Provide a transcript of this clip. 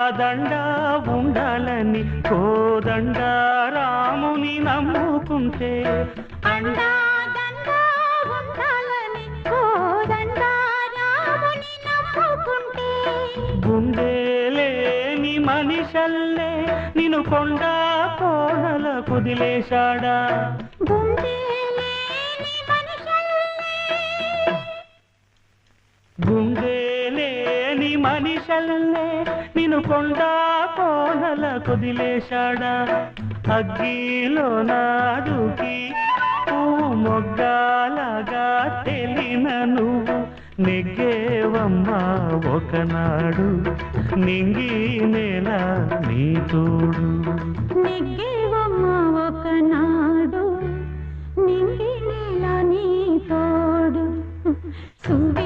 దండ ఉండాలని కోదండ రాముని నమ్ముకుంటే. అండా దండా ఉండాలని కోదండ రాముని నమ్ముకుంటే. గుండెలేని మనిషల్లే నిన్ను కొండ కోనల కుదిలేశాడా. గుండె మనిషలల్లే నిను కొండా కోనల కుదిలేశాడా? అగ్గిలో నాడుకి పూ మొగ్గాలాగా తెలిన నువ్వు నెగ్గేవమ్మా ఒకనాడు నింగి నేల నీ తోడు. నెగ్గేవమ్మా ఒకనాడు నింగి నేల నీ తోడు. సువి